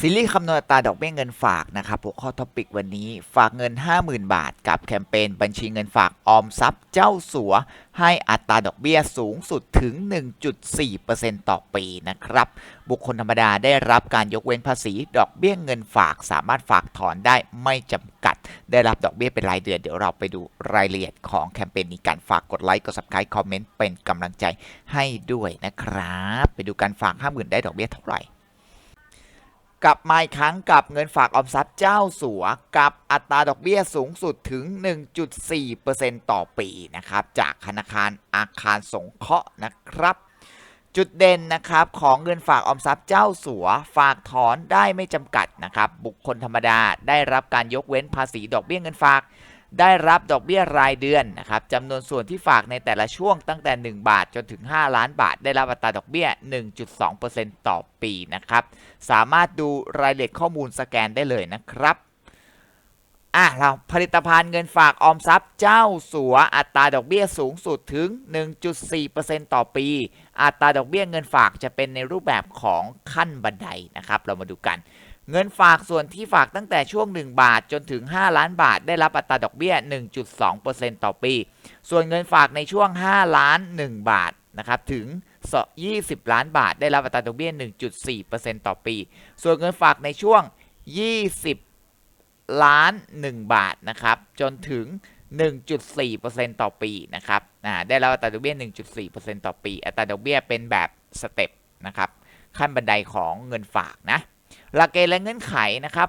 ซีรีส์คำนวณอัตราดอกเบี้ยเงินฝากนะครับหัวข้อท็อปิกวันนี้ฝากเงิน 50,000 บาท กับแคมเปญบัญชีเงินฝากออมทรัพย์เจ้าสัว ให้อัตราดอกเบี้ยสูงสุดถึง 1.4%ต่อปีนะครับ บุคคลธรรมดาได้รับการยกเว้นภาษี ดอกเบี้ยเงินฝากสามารถฝากถอนได้ไม่จำกัด ได้รับดอกเบี้ยเป็นรายเดือน เดี๋ยวเราไปดูรายละเอียดของแคมเปญนี้การฝากกดไลค์กด subscribe คอมเมนต์เป็นกำลังใจให้ด้วยนะครับ ไปดูการฝาก 50,000 ได้ดอกเบี้ยเท่าไหร่ กลับมาอีกครั้งกับเงินฝากออมทรัพย์เจ้าสัว กับอัตราดอกเบี้ยสูงสุดถึง 1.4%ต่อปีนะครับ จากธนาคารอาคารสงเคราะห์นะครับ จุดเด่นนะครับของเงินฝากออมทรัพย์เจ้าสัว ฝากถอนได้ไม่จำกัดนะครับ บุคคลธรรมดาได้รับการยกเว้นภาษีดอกเบี้ยเงินฝาก ได้รับดอกเบี้ยรายเดือนนะครับจำนวนส่วนที่ฝากในแต่ละช่วงตั้งแต่ 1 บาทจนถึง 5 ล้านบาท ได้รับอัตราดอกเบี้ย 1.2%ต่อปีนะครับ สามารถดูรายละเอียดข้อมูลสแกนได้เลยนะครับอะเราผลิตภัณฑ์เงินฝากออมทรัพย์เจ้าสัวอัตราดอกเบี้ยสูงสุดถึง 1.4%ต่อปี อัตราดอกเบี้ยเงินฝากจะเป็นในรูปแบบของขั้นบันไดนะครับ เรามาดูกัน เงินฝากส่วนที่ฝากตั้งแต่ช่วง 1 บาทจนถึง 5 ล้านบาท ได้รับอัตราดอกเบี้ย 1.2%ต่อปี ส่วนเงินฝากในช่วง 5 ล้าน 1 บาทนะครับถึง 20 ล้านบาท ได้รับอัตราดอกเบี้ย 1.4%ต่อปี ส่วนเงินฝากในช่วง 20 ล้าน 1 บาทนะครับจนถึง 1.4%ต่อปีนะครับ อ่าได้รับอัตราดอกเบี้ย 1.4%ต่อปี อัตราดอกเบี้ยเป็นแบบสเต็ปนะครับ ขั้นบันไดของเงินฝากนะหลักเกณฑ์และเงื่อนไขนะครับ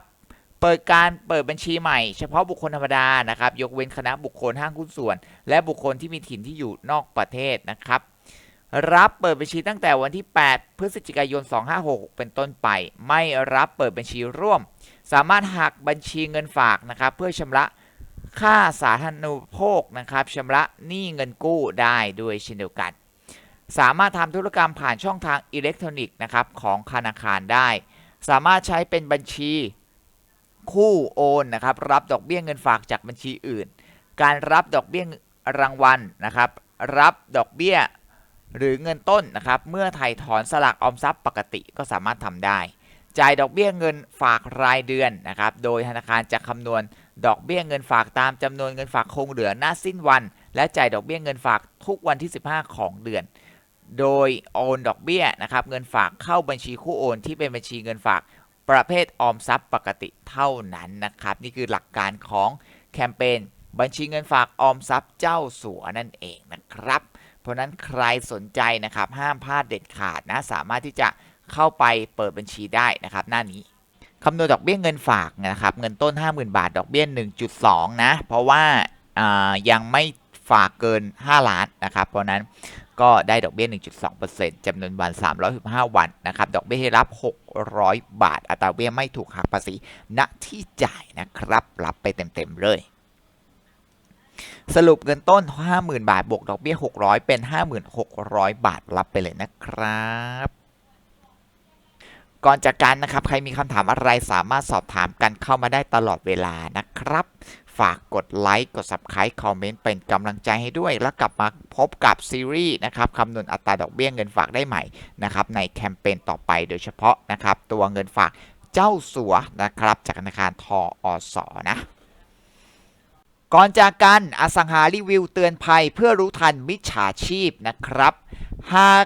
เปิดการเปิดบัญชีใหม่ เฉพาะบุคคลธรรมดานะครับ ยกเว้นคณะบุคคลห้างหุ้นส่วน และบุคคลที่มีถิ่นที่อยู่นอกประเทศนะครับ รับเปิดบัญชีตั้งแต่วันที่ 8 พฤศจิกายน 256เป็นต้นไป ไม่รับเปิดบัญชีร่วม สามารถหักบัญชีเงินฝากนะครับ เพื่อชำระ ค่าสาธารณูปโภคนะครับชำระหนี้เงินกู้ได้ด้วยเช่นเดียวกัน สามารถทำธุรกรรมผ่านช่องทางอิเล็กทรอนิกส์นะครับของธนาคารได้ สามารถใช้เป็นบัญชีคู่โอนนะครับรับดอกเบี้ยเงินฝากจากบัญชีอื่น การรับดอกเบี้ยรางวัลนะครับรับดอกเบี้ยหรือเงินต้นนะครับเมื่อไถ่ถอนสลากออมทรัพย์ปกติก็สามารถทำได้ จ่ายดอกเบี้ยเงินฝากรายเดือนนะครับโดยธนาคารจะคำนวณ ดอกเบี้ยเงินฝากตามจำนวนเงินฝากคงเหลือหน้าสิ้นวัน และจ่ายดอกเบี้ยเงินฝากทุกวันที่ 15 ของเดือน โดยโอนดอกเบี้ยนะครับเงินฝากเข้าบัญชีคู่โอนที่เป็นบัญชีเงินฝากประเภทออมทรัพย์ปกติเท่านั้นนะครับ นี่คือหลักการของแคมเปญบัญชีเงินฝากออมทรัพย์เจ้าสัวนั่นเองนะครับ เพราะนั้นใครสนใจนะครับห้ามพลาดเด็ดขาดนะสามารถที่จะเข้าไปเปิดบัญชีได้นะครับ หน้านี้ คำนวณดอกเบี้ยเงินฝากนะครับ เงินต้น 50,000 บาท ดอกเบี้ย 1.2 นะ เพราะว่าายังไม่ฝากเกิน 5 ล้านนะครับ เพราะนั้นก็ได้ดอกเบี้ย 1.2%จำนวนวัน 315 วันนะครับ ดอกเบี้ยให้รับ 600 บาท อัตราเบี้ยไม่ถูกหักภาษี ณ ที่จ่ายนะครับ รับไปเต็มๆเลย สรุปเงินต้น 50,000 บาท บวกดอกเบี้ย 600 เป็น 5,600 บาท รับไปเลยนะครับ ก่อนจากกันนะครับ ใครมีคำถามอะไรสามารถสอบถามกันเข้ามาได้ตลอดเวลานะครับ ฝากกดไลค์กด Subscribe คอมเมนต์เป็นกำลังใจให้ด้วย แล้วกลับมาพบกับซีรีส์นะครับคำนวณอัตราดอกเบี้ยเงินฝากได้ใหม่นะครับในแคมเปญต่อไปโดยเฉพาะนะครับ ตัวเงินฝากเจ้าสัวนะครับ จากธนาคารทออสนะก่อนจากกันอสังหารีวิวเตือนภัยเพื่อรู้ทันมิจฉาชีพนะครับ หาก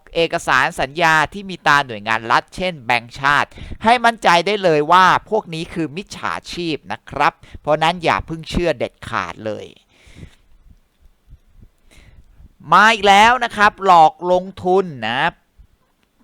เอกสารสัญญาที่มีตาหน่วยงานรัฐ เช่นแบงก์ชาติ ให้มั่นใจได้เลยว่าพวกนี้คือมิจฉาชีพนะครับ เพราะนั้นอย่าเพิ่งเชื่อเด็ดขาดเลยมาอีกแล้วนะครับ หลอกลงทุนนะ